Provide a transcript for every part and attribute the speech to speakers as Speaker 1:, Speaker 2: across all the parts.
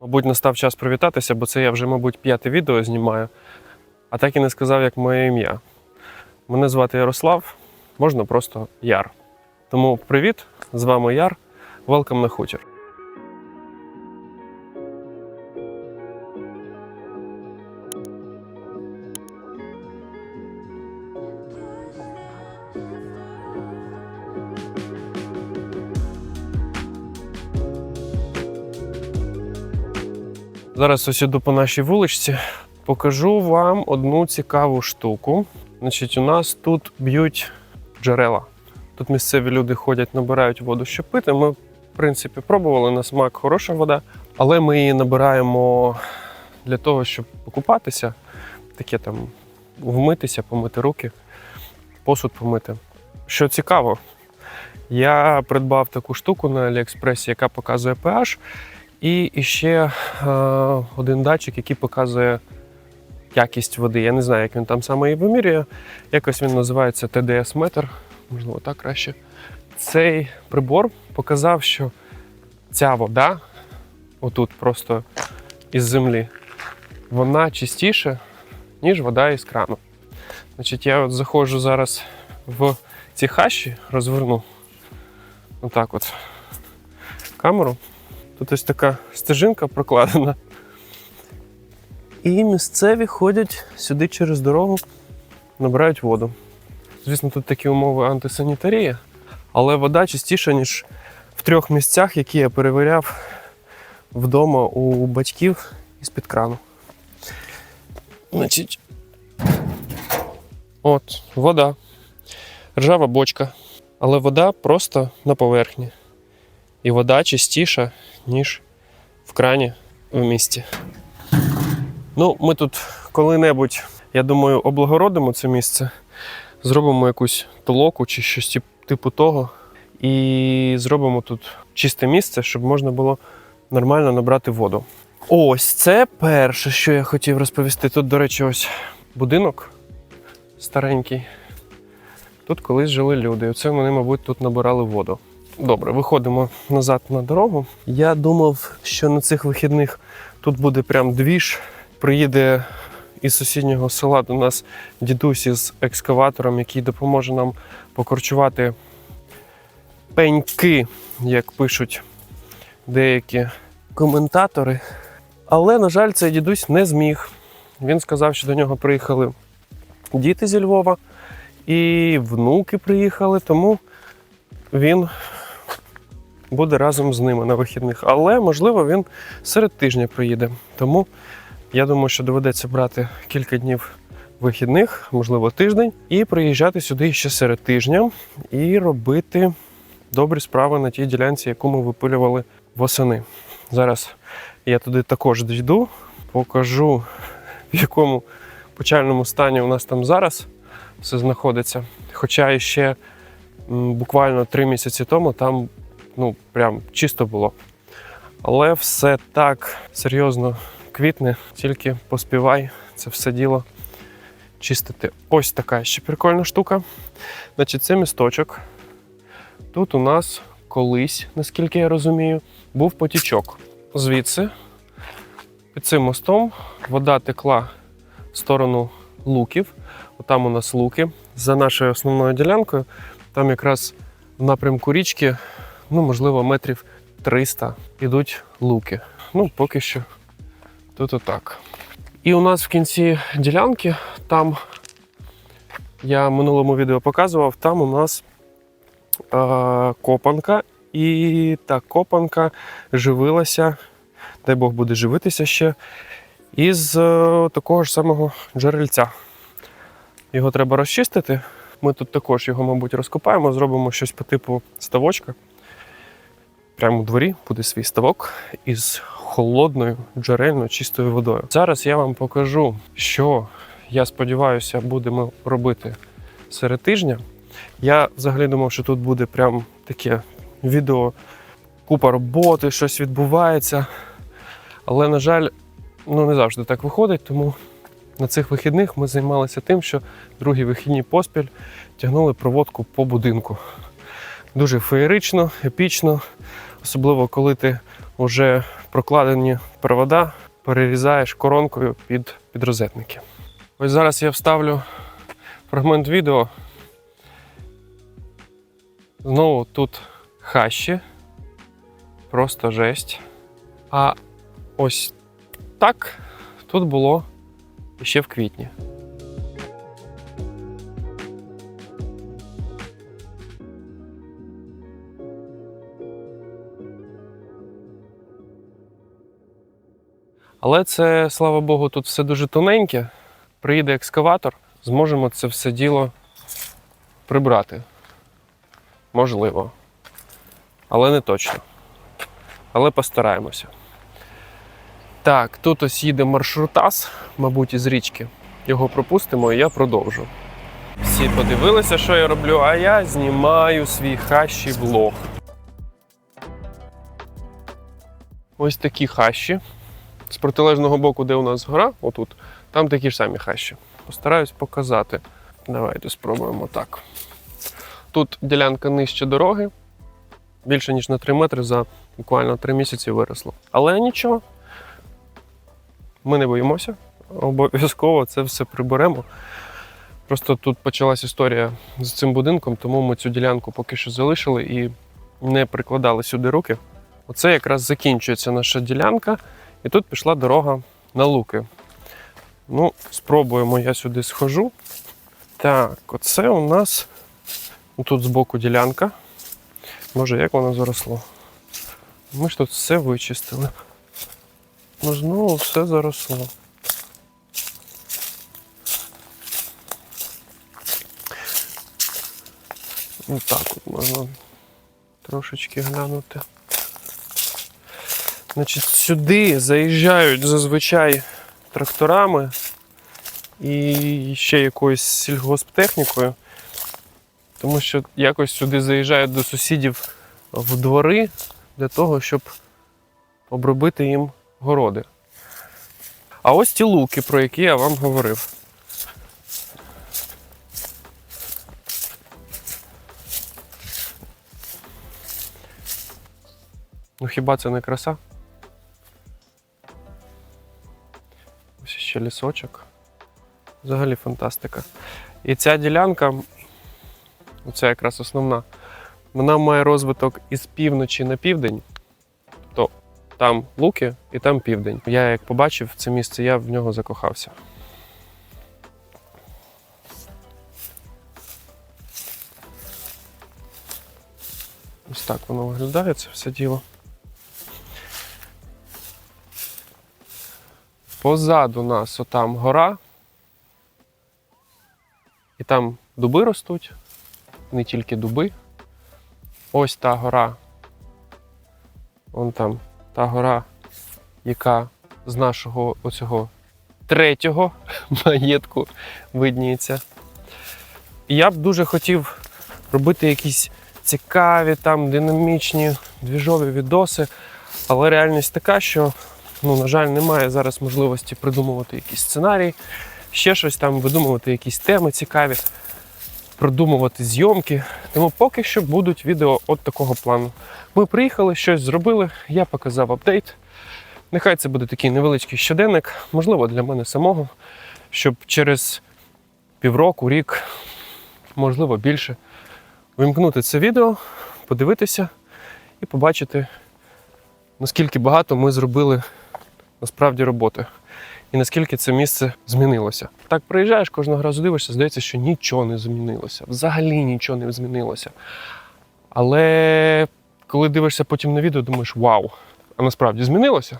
Speaker 1: Мабуть, настав час привітатися, бо це я вже, мабуть, п'яте відео знімаю, а так і не сказав, як моє ім'я. Мене звати Ярослав, можна просто Яр. Тому привіт, з вами Яр. Welcome на хутір. Зараз ось іду по нашій вуличці. Покажу вам одну цікаву штуку. Значить, у нас тут б'ють джерела. Тут місцеві люди ходять, набирають воду, щоб пити. Ми, в принципі, пробували на смак хороша вода, але ми її набираємо для того, щоб покупатися, таке там вмитися, помити руки, посуд помити. Що цікаво, я придбав таку штуку на Аліекспресі, яка показує pH, і ще е, один датчик, який показує якість води. Я не знаю, як він там саме її вимірює. Якось він називається TDS-метр, можливо, так краще. Цей прибор показав, що ця вода, отут просто із землі, вона чистіша, ніж вода із крану. Значить, я от заходжу зараз в ці хащі, розверну отак от камеру. Тут ось така стежинка прокладена. І місцеві ходять сюди через дорогу, набирають воду. Звісно, тут такі умови антисанітарії, але вода чистіша, ніж в трьох місцях, які я перевіряв вдома у батьків із-під крану. Значить, от, вода. Ржава бочка. Але вода просто на поверхні. І вода чистіша, ніж в крані в місті. Ну, ми тут коли-небудь, я думаю, облагородимо це місце, зробимо якусь толоку чи щось типу того. І зробимо тут чисте місце, щоб можна було нормально набрати воду. Ось це перше, що я хотів розповісти. Тут, до речі, ось будинок старенький. Тут колись жили люди. і Оце вони, мабуть, тут набирали воду. Добре, виходимо назад на дорогу. Я думав, що на цих вихідних тут буде прям двіж. Приїде із сусіднього села до нас дідусь із екскаватором, який допоможе нам покорчувати пеньки, як пишуть деякі коментатори. Але, на жаль, цей дідусь не зміг. Він сказав, що до нього приїхали діти зі Львова і внуки приїхали, тому він буде разом з ними на вихідних. Але, можливо, він серед тижня приїде. Тому я думаю, що доведеться брати кілька днів вихідних, можливо, тиждень, і приїжджати сюди ще серед тижня і робити добрі справи на тій ділянці, яку ми випилювали восени. Зараз я туди також дійду, покажу, в якому почальному стані у нас там зараз все знаходиться. Хоча ще буквально три місяці тому там ну, прям чисто було. Але все так серйозно квітне, тільки поспівай це все діло чистити. Ось така ще прикольна штука. Значить, це місточок. Тут у нас колись, наскільки я розумію, був потічок. Звідси, під цим мостом, вода текла в сторону луків. Отам у нас луки. За нашою основною ділянкою, там якраз в напрямку річки, ну, можливо, метрів 300 ідуть луки. Ну, поки що тут отак. І у нас в кінці ділянки, там я в минулому відео показував, там у нас е, копанка, і та копанка живилася, дай Бог буде живитися ще, із е, такого ж самого джерельця. Його треба розчистити. Ми тут також його, мабуть, розкопаємо, зробимо щось по типу ставочка. Прямо у дворі буде свій ставок із холодною джерельною чистою водою. Зараз я вам покажу, що я сподіваюся, будемо робити серед тижня. Я взагалі думав, що тут буде прям таке відео, купа роботи, щось відбувається. Але, на жаль, ну не завжди так виходить, тому на цих вихідних ми займалися тим, що другі вихідні поспіль тягнули проводку по будинку. Дуже феєрично, епічно, особливо коли ти вже прокладені провода перерізаєш коронкою під, під розетники. Ось зараз я вставлю фрагмент відео. Знову тут хащі. Просто жесть. А ось так тут було ще в квітні. Але це, слава Богу, тут все дуже тоненьке. Приїде екскаватор, зможемо це все діло прибрати. Можливо. Але не точно. Але постараємося. Так, тут ось їде маршрутас, мабуть, із річки. Його пропустимо і я продовжу. Всі подивилися, що я роблю, а я знімаю свій хащі влог. Ось такі хащі. З протилежного боку, де у нас гора, отут, там такі ж самі хащі. Постараюсь показати. Давайте спробуємо так. Тут ділянка нижче дороги, більше ніж на 3 метри за буквально 3 місяці виросло. Але нічого. Ми не боїмося. Обов'язково це все приберемо. Просто тут почалась історія з цим будинком, тому ми цю ділянку поки що залишили і не прикладали сюди руки. Оце якраз закінчується наша ділянка, і тут пішла дорога на луки. Ну, спробуємо, я сюди схожу. Так, оце у нас тут збоку ділянка. Може, як воно заросло? Ми ж тут все вичистили. Ну, знову все заросло. Ну так от можна трошечки глянути. Значить, сюди заїжджають зазвичай тракторами і ще якоюсь сільгосптехнікою, тому що якось сюди заїжджають до сусідів в двори для того, щоб обробити їм городи. А ось ті луки, про які я вам говорив. Ну хіба це не краса? Ще лісочок. Взагалі фантастика. І ця ділянка, оця якраз основна, вона має розвиток із півночі на південь. То там луки і там південь. Я як побачив це місце, я в нього закохався. Ось так воно виглядає, це все діло. Позаду нас отам гора. І там дуби ростуть, не тільки дуби. Ось та гора. Вон там та гора, яка з нашого оцього третього маєтку видніється. І я б дуже хотів робити якісь цікаві, там, динамічні, двіжові відоси, але реальність така, що, ну, на жаль, немає зараз можливості придумувати якийсь сценарій, ще щось там, видумувати якісь теми цікаві, продумувати зйомки. Тому поки що будуть відео от такого плану. Ми приїхали, щось зробили, я показав апдейт. Нехай це буде такий невеличкий щоденник, можливо, для мене самого, щоб через півроку, рік, можливо, більше, вимкнути це відео, подивитися і побачити, наскільки багато ми зробили насправді роботи. І наскільки це місце змінилося. Так приїжджаєш, кожного разу дивишся, здається, що нічого не змінилося. Взагалі нічого не змінилося. Але коли дивишся потім на відео, думаєш, вау, а насправді змінилося?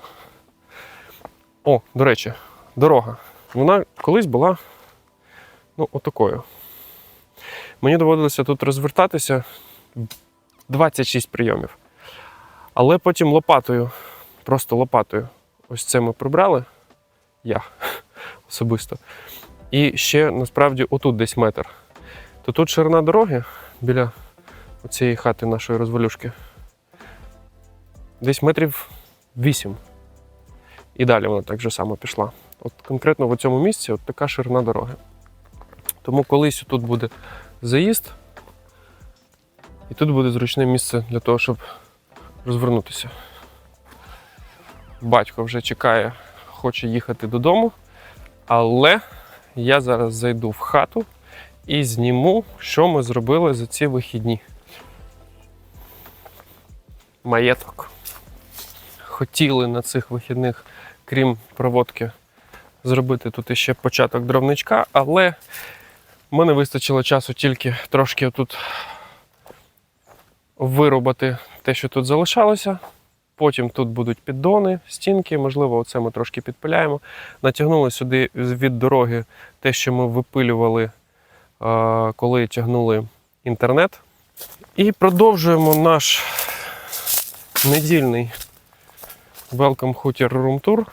Speaker 1: О, до речі, дорога. Вона колись була ну, отакою. Мені доводилося тут розвертатися 26 прийомів. Але потім лопатою, просто лопатою, ось це ми прибрали. Я особисто. І ще насправді отут десь метр. То тут ширина дороги біля цієї хати нашої розвалюшки. Десь метрів 8. І далі вона так же само пішла. От конкретно в цьому місці от така ширина дороги. Тому колись тут буде заїзд, і тут буде зручне місце для того, щоб розвернутися. Батько вже чекає, хоче їхати додому. Але я зараз зайду в хату і зніму, що ми зробили за ці вихідні. Маєток. Хотіли на цих вихідних, крім проводки, зробити тут іще початок дровничка, але мене вистачило часу тільки трошки тут виробити те, що тут залишалося. Потім тут будуть піддони, стінки, можливо, оце ми трошки підпиляємо. Натягнули сюди від дороги те, що ми випилювали, е, коли тягнули інтернет. І продовжуємо наш недільний Welcome Hooter Room Tour.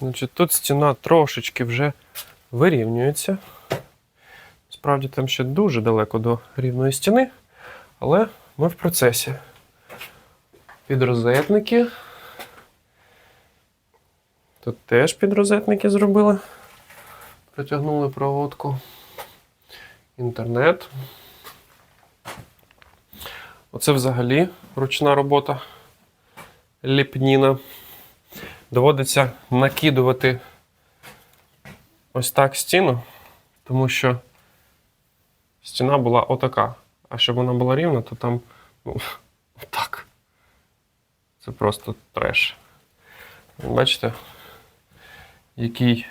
Speaker 1: Значить, тут стіна трошечки вже вирівнюється. Справді там ще дуже далеко до рівної стіни, але ми в процесі. Підрозетники. Тут теж підрозетники зробили. Протягнули проводку. Інтернет. Оце взагалі ручна робота. Ліпніна. Доводиться накидувати ось так стіну, тому що стіна була отака. А щоб вона була рівна, то там ну, так. Це просто треш. Бачите, який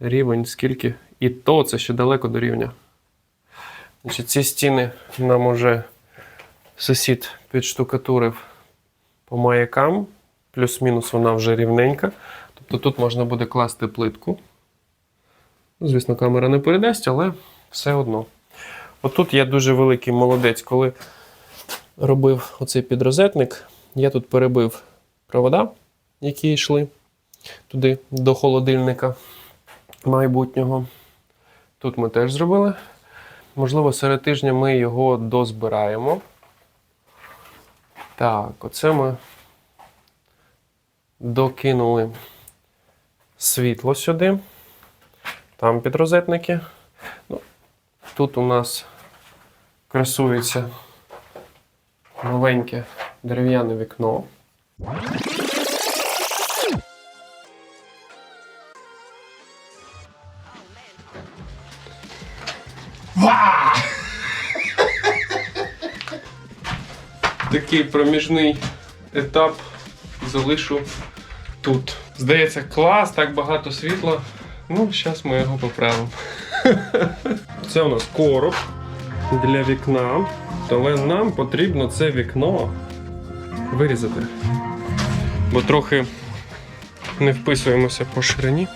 Speaker 1: рівень, скільки. І то це ще далеко до рівня. Значить, ці стіни нам уже сусід підштукатурив по маякам. Плюс-мінус вона вже рівненька. Тобто тут можна буде класти плитку. Ну, Звісно, камера не передасть, але все одно. Отут я дуже великий молодець, коли робив оцей підрозетник, я тут перебив провода, які йшли туди до холодильника майбутнього. Тут ми теж зробили. Можливо, серед тижня ми його дозбираємо. Так, оце ми докинули світло сюди. Там підрозетники. Ну, тут у нас красується новеньке дерев'яне вікно. Такий проміжний етап залишу тут. Здається, клас, так багато світла. Ну, зараз ми його поправимо. Це у нас короб для вікна. Але нам потрібно це вікно вирізати. Бо трохи не вписуємося по ширині.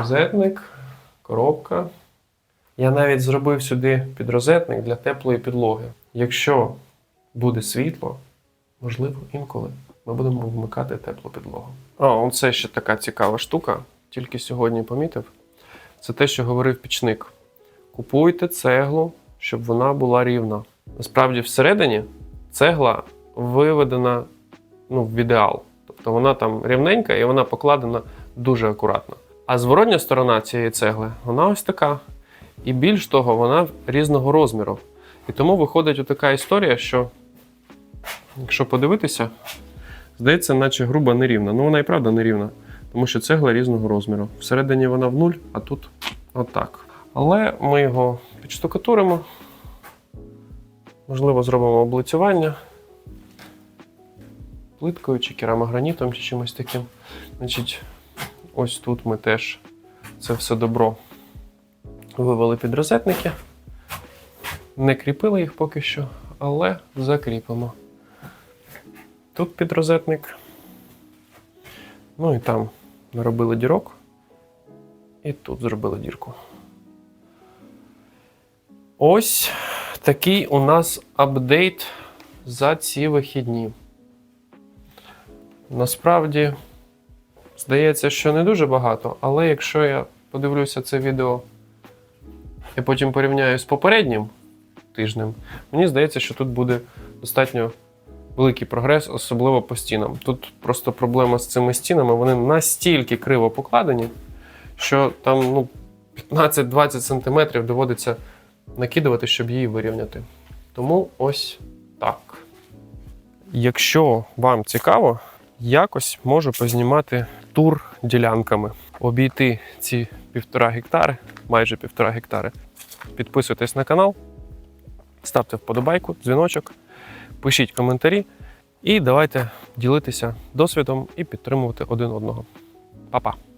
Speaker 1: Підрозетник, коробка. Я навіть зробив сюди підрозетник для теплої підлоги. Якщо буде світло, можливо, інколи ми будемо вмикати теплу підлогу. А, це ще така цікава штука, тільки сьогодні помітив. Це те, що говорив пічник. Купуйте цеглу, щоб вона була рівна. Насправді, всередині цегла виведена ну, в ідеал. Тобто вона там рівненька і вона покладена дуже акуратно. А зворотня сторона цієї цегли, вона ось така. І більш того, вона різного розміру. І тому виходить така історія, що, якщо подивитися, здається, наче груба нерівна. Ну, вона і правда нерівна. тому що цегла різного розміру. Всередині вона в нуль, а тут отак. Але ми його підштукатуримо. Можливо, зробимо облицювання плиткою чи керамогранітом, чи чимось таким. Значить, ось тут ми теж це все добро вивели під розетники. Не кріпили їх поки що, але закріпимо. Тут підрозетник. Ну і там наробили дірок. І тут зробили дірку. Ось такий у нас апдейт за ці вихідні. Насправді, здається, що не дуже багато, але якщо я подивлюся це відео і потім порівняю з попереднім тижнем, мені здається, що тут буде достатньо великий прогрес, особливо по стінам. Тут просто проблема з цими стінами, вони настільки криво покладені, що там ну, 15-20 см доводиться накидувати, щоб її вирівняти. Тому ось так. Якщо вам цікаво, якось можу познімати тур ділянками, обійти ці півтора гектари, майже півтора гектари. Підписуйтесь на канал, ставте вподобайку, дзвіночок, пишіть коментарі і давайте ділитися досвідом і підтримувати один одного. Па-па!